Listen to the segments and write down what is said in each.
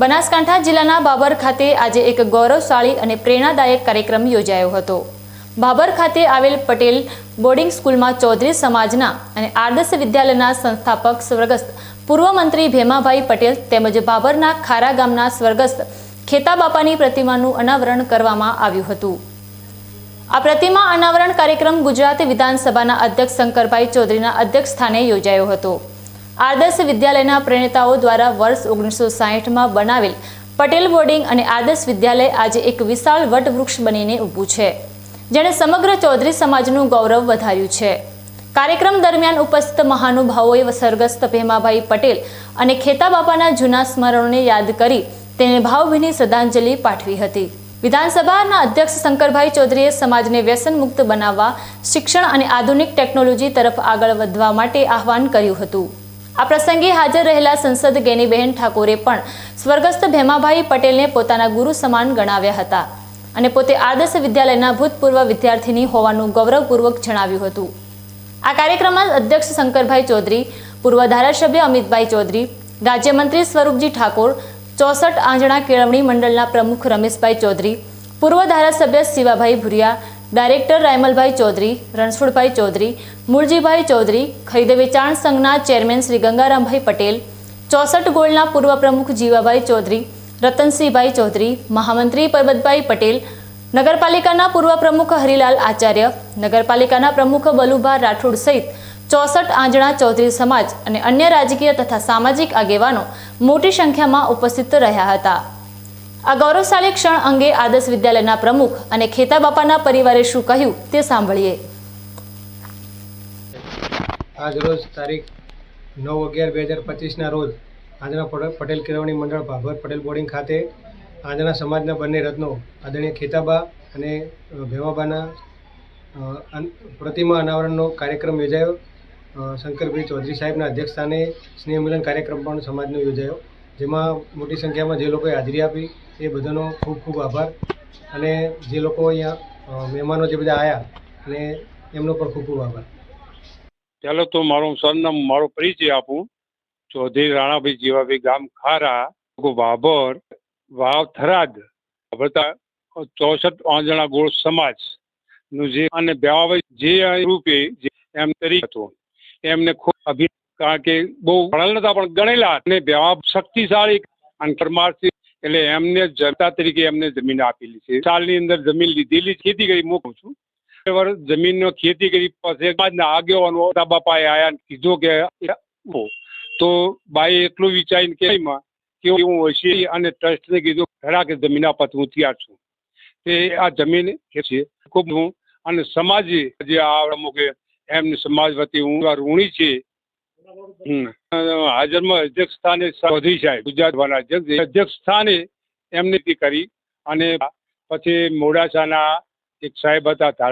બનાસકાંઠા જિલ્લાના બાબર ખાતે આજે એક ગૌરવશાળી અને પ્રેરણાદાયક કાર્યક્રમ યોજાયો હતો. બાબર ખાતે આવેલ પટેલ બોર્ડિંગ સ્કૂલમાં ચૌધરી સમાજના અને આદર્શ વિદ્યાલયના સંસ્થાપક સ્વર્ગસ્થ પૂર્વ મંત્રી ભેમાભાઈ પટેલ તેમજ બાબરના ખારા ગામના સ્વર્ગસ્થ ખેતાબાપાની પ્રતિમાનું અનાવરણ કરવામાં આવ્યું હતું. આ પ્રતિમા અનાવરણ કાર્યક્રમ ગુજરાત વિધાનસભાના અધ્યક્ષ શંકરભાઈ ચૌધરીના અધ્યક્ષ સ્થાને યોજાયો હતો. આદર્શ વિદ્યાલયના પ્રણેતાઓ દ્વારા વર્ષ ઓગણીસો સાહીઠમાં બનાવેલ પટેલ બોર્ડિંગ અને આદર્શ વિદ્યાલય આજે એક વિશાળ વટવૃક્ષ બનીને ઊભું છે, જેણે સમગ્ર ચૌધરી સમાજનું ગૌરવ વધાર્યું છે. કાર્યક્રમ દરમિયાન ઉપસ્થિત મહાનુભાવોએ સ્વર્ગસ્થ ભેમાભાઈ પટેલ અને ખેતાબાપાના જૂના સ્મરણોને યાદ કરી તેને ભાવભીની શ્રદ્ધાંજલિ પાઠવી હતી. વિધાનસભાના અધ્યક્ષ શંકરભાઈ ચૌધરીએ સમાજને વ્યસન મુક્ત બનાવવા, શિક્ષણ અને આધુનિક ટેકનોલોજી તરફ આગળ વધવા માટે આહવાન કર્યું હતું. આ પ્રસંગે હાજર રહેલા સંસદ ગેનીબહેન ઠાકોરે પણ સ્વર્ગસ્થ ભેમાભાઈ પટેલને પોતાના ગુરુ સમાન ગણાવ્યા હતા અને પોતે આદર્શ વિદ્યાલયના ભૂતપૂર્વ વિદ્યાર્થીની હોવાનું ગૌરવપૂર્વક જણાવ્યું હતું. આ કાર્યક્રમમાં અધ્યક્ષ શંકરભાઈ ચૌધરી, પૂર્વ ધારાસભ્ય અમિતભાઈ ચૌધરી, રાજ્યમંત્રી સ્વરૂપજી ઠાકોર, ચોસઠ આંજણા કેળવણી મંડળના પ્રમુખ રમેશભાઈ ચૌધરી, પૂર્વ ધારાસભ્ય શિવાભાઈ ભુરિયા ડાયરેક્ટર રાયમલભાઈ ચૌધરી, રણછોડભાઈ ચૌધરી મૂળજીભાઈ ચૌધરી ખરીદ વેચાણ સંઘના ચેરમેન શ્રી ગંગારામભાઈ પટેલ, ચોસઠ ગોળના પૂર્વ પ્રમુખ જીવાભાઈ ચૌધરી, રતનસિંહભાઈ ચૌધરી, મહામંત્રી પરબતભાઈ પટેલ, નગરપાલિકાના પૂર્વ પ્રમુખ હરિલાલ આચાર્ય, નગરપાલિકાના પ્રમુખ બલુભા રાઠોડ સહિત ચોસઠ આંજણા ચૌધરી સમાજ અને અન્ય રાજકીય તથા સામાજિક આગેવાનો મોટી સંખ્યામાં ઉપસ્થિત રહ્યા હતા. આ ગૌરવશાળી ક્ષણ અંગે આદર્શ વિદ્યાલયના પ્રમુખ અને ખેતાબાપાના પરિવારે શું કહ્યું તે સાંભળીએ. આજ રોજ તારીખ નવ અગિયાર બે હજાર પચીસના રોજ આંજણા પટેલ કેળવણી મંડળ ભાભર પટેલ બોર્ડિંગ ખાતે આંજણા સમાજના બંને રત્નો આદરણીય ખેતાબા અને અન- પ્રતિમા અનાવરણનો કાર્યક્રમ યોજાયો. શંકરભાઈ ચૌધરી સાહેબના અધ્યક્ષસ્થાને સ્નેહ મિલન કાર્યક્રમ પણ સમાજનો યોજાયો. જેમાં મોટી સંખ્યામાં જે લોકોએ હાજરી આપી, એ બધાનો ખૂબ ખૂબ આભાર. અને જે લોકો અહીંયા મહેમાનો જે બધા આવ્યા અને એમનો પણ ખૂબ ખૂબ આભાર. ચાલો તો મારું સરનામું, મારો પરિચય આપું. ચૌધરી રાણાભાઈ જીવાભાઈ ગામ ખારા વાભર વાવ થરાદ. બધા ચોસઠ આંજણા ગોળ સમાજનું જે અને બેવાભાઈ જે રૂપે એમ તરીકે હતો. એમને ખૂબ અભિ કારણ કે બહુ ભણેલ નતા પણ ગણેલા અને બેવા શક્તિશાળી અને પરમાર્થી એટલે એમને જનતા તરીકે એમને જમીન આપેલી છે સાલની અંદર જમીન લીધેલી, ખેતી કરી મૂકું છું બે વર્ષ જમીનનો ખેતી કરી પછી સમાજના આગેવાનો મોટા બાપાએ આયા કીધું કે. તો બાઈ એટલું વિચારીને કે કેવું એવું હશે અને ટ્રસ્ટને કીધું ખરા કે જમીન આપત હું તૈયાર છું તે આ જમીન છે ખૂબ હું અને સમાજે જે આ અમુક એમની સમાજ વતી હું ઋણી છે. હાજરમાં અધ્યક્ષ સ્થાને ચૌધરી સાહેબ, ગુજરાત વાળા અધ્યક્ષ અધ્યક્ષ સ્થાને એમને કરી અને પછી મોડાસાના એક સાહેબ હતા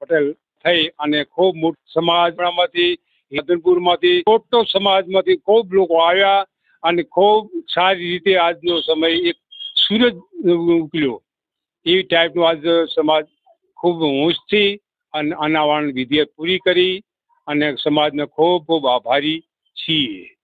પટેલ થઈ અને ખૂબ મોટો સમાજમાંથી હિન્દુપુરમાંથી મોટો સમાજમાંથી ખૂબ લોકો આવ્યા અને ખૂબ સારી રીતે આજનો સમય એક સૂરજ ઉકલ્યો એ ટાઈપનો આજ સમાજ ખૂબ હોંશથી અને અનાવરણ વિધિ પૂરી કરી અને સમાજને ખૂબ ખૂબ આભારી છીએ.